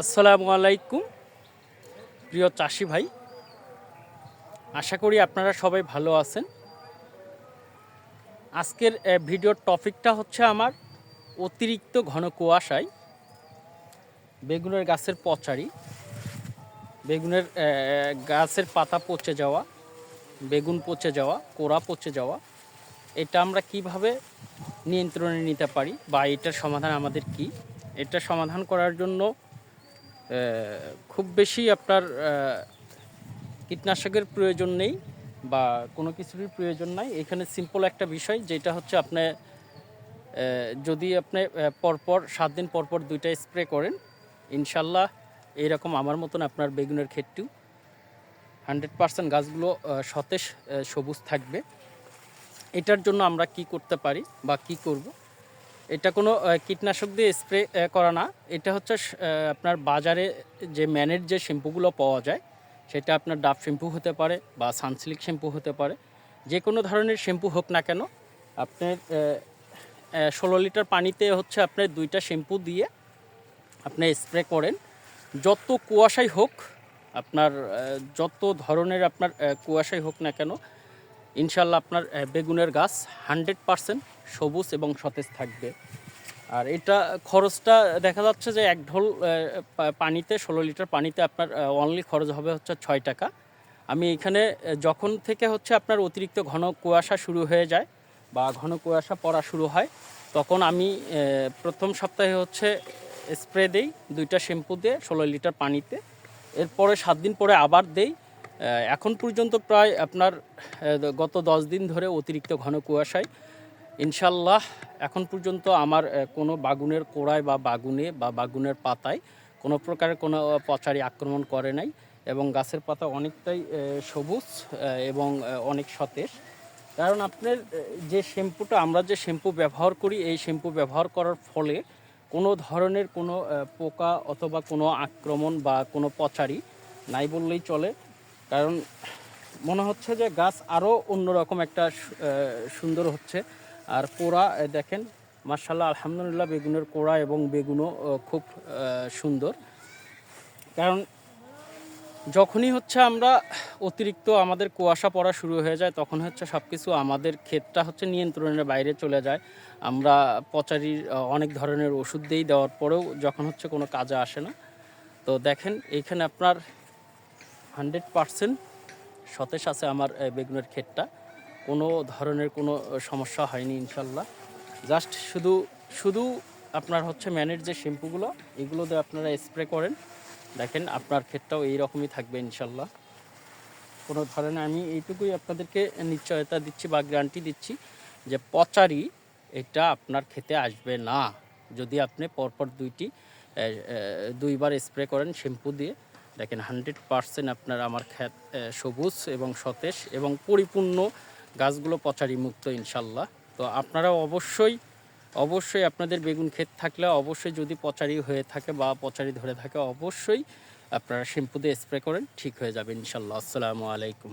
আসসালামু আলাইকুম, প্রিয় চাষি ভাই। আশা করি আপনারা সবাই ভালো আছেন। আজকের ভিডিওর টপিকটা হচ্ছে আমার অতিরিক্ত ঘন কুয়াশায় বেগুনের গাছের পচারি, বেগুনের গাছের পাতা পচে যাওয়া, বেগুন পচে যাওয়া কোড়া পচে যাওয়া, এটা আমরা কীভাবে নিয়ন্ত্রণে নিতে পারি বা এটার সমাধান আমাদের কি? এটা সমাধান করার জন্য খুব বেশি আপনার কীটনাশকের প্রয়োজন নেই বা কোনো কিছুরই প্রয়োজন নাই। এখানে সিম্পল একটা বিষয় যেটা হচ্ছে আপনি যদি আপনি পরপর সাত দিন পরপর দুইটা স্প্রে করেন, ইনশাল্লাহ এইরকম আমার মতন আপনার বেগুনের ক্ষেতটিও হান্ড্রেড পার্সেন্ট গাছগুলো সতেজ সবুজ থাকবে। এটার জন্য আমরা কি করতে পারি বা কি করব? এটা কোনো কীটনাশক দিয়ে স্প্রে করা না। এটা হচ্ছে আপনার বাজারে যে ম্যানের যে শ্যাম্পুগুলো পাওয়া যায়, সেটা আপনার ডাব শ্যাম্পু হতে পারে বা সানসিল্ক শ্যাম্পু হতে পারে। যে কোনো ধরনের শ্যাম্পু হোক না কেন, আপনার ষোলো লিটার পানিতে হচ্ছে আপনার দুইটা শ্যাম্পু দিয়ে আপনি স্প্রে করেন। যত কুয়াশাই হোক, আপনার যত ধরনের আপনার কুয়াশাই হোক না কেন ইনশাল্লাহ আপনার বেগুনের গাছ হান্ড্রেড পারসেন্ট সবুজ এবং সতেজ থাকবে। আর এটা খরচটা দেখা যাচ্ছে যে এক ঢোল পানিতে, ষোলো লিটার পানিতে আপনার অনলি খরচ হবে হচ্ছে ছয় টাকা। আমি এখানে যখন থেকে হচ্ছে আপনার অতিরিক্ত ঘন কুয়াশা শুরু হয়ে যায় বা ঘন কুয়াশা পড়া শুরু হয়, তখন আমি প্রথম সপ্তাহে হচ্ছে স্প্রে দেই, দুইটা শ্যাম্পু দিয়ে ষোলো লিটার পানিতে। এরপরে সাত দিন পরে আবার দেই এখন পর্যন্ত প্রায় আপনার গত দশ দিন ধরে অতিরিক্ত ঘন কুয়াশায়। ইনশাল্লাহ এখন পর্যন্ত আমার কোনো বাগুনের কোড়ায় বা বাগুনে বা বাগুনের পাতায় কোনো প্রকারের কোনো পচারি আক্রমণ করে নাই এবং গাছের পাতা অনেকটাই সবুজ এবং অনেক সতেজ। কারণ আপনার যে শ্যাম্পুটা, আমরা যে শ্যাম্পু ব্যবহার করি, এই শ্যাম্পু ব্যবহার করার ফলে কোনো ধরনের কোনো পোকা অথবা কোনো আক্রমণ বা কোনো পচারি নাই বললেই চলে। কারণ মনে হচ্ছে যে গাছ আরও অন্যরকম একটা সুন্দর হচ্ছে। আর কোড়া দেখেন মার্শাল্লাহ আলহামদুলিল্লাহ, বেগুনের কোড়া এবং বেগুনও খুব সুন্দর। কারণ যখনই হচ্ছে আমরা অতিরিক্ত আমাদের কুয়াশা পড়া শুরু হয়ে যায়, তখন হচ্ছে সব কিছু আমাদের ক্ষেতটা হচ্ছে নিয়ন্ত্রণের বাইরে চলে যায়। আমরা পচারির অনেক ধরনের ওষুধ দিয়েই দেওয়ার পরেও যখন হচ্ছে কোনো কাজে আসে না। তো দেখেন এইখানে আপনার হান্ড্রেড পারসেন্ট সতেজ আছে আমার বেগুনের ক্ষেতটা। কোনো ধরনের কোনো সমস্যা হয়নি, ইনশাল্লাহ। জাস্ট শুধু শুধু আপনার হচ্ছে ম্যানের যে শ্যাম্পুগুলো, এগুলো দিয়ে আপনারা স্প্রে করেন। দেখেন আপনার ক্ষেতটাও এইরকমই থাকবে, ইনশাল্লাহ। কোনো ধরনের, আমি এইটুকুই আপনাদেরকে নিশ্চয়তা দিচ্ছি বা গ্যারান্টি দিচ্ছি যে পচারি এটা আপনার খেতে আসবে না। যদি আপনি পরপর দুইটি দুইবার স্প্রে করেন শ্যাম্পু দিয়ে দেখেন হান্ড্রেড পারসেন্ট আপনার আমার ক্ষেত সবুজ এবং সতেজ এবং পরিপূর্ণ গাছগুলো পচারি মুক্ত ইনশাল্লাহ। তো আপনারা অবশ্যই অবশ্যই আপনাদের বেগুন ক্ষেত থাকলে অবশ্যই যদি পচারি হয়ে থাকে বা পচারি ধরে থাকে, অবশ্যই আপনারা শ্যাম্পু দিয়ে স্প্রে করেন, ঠিক হয়ে যাবে ইনশাল্লাহ। আসসালামু আলাইকুম।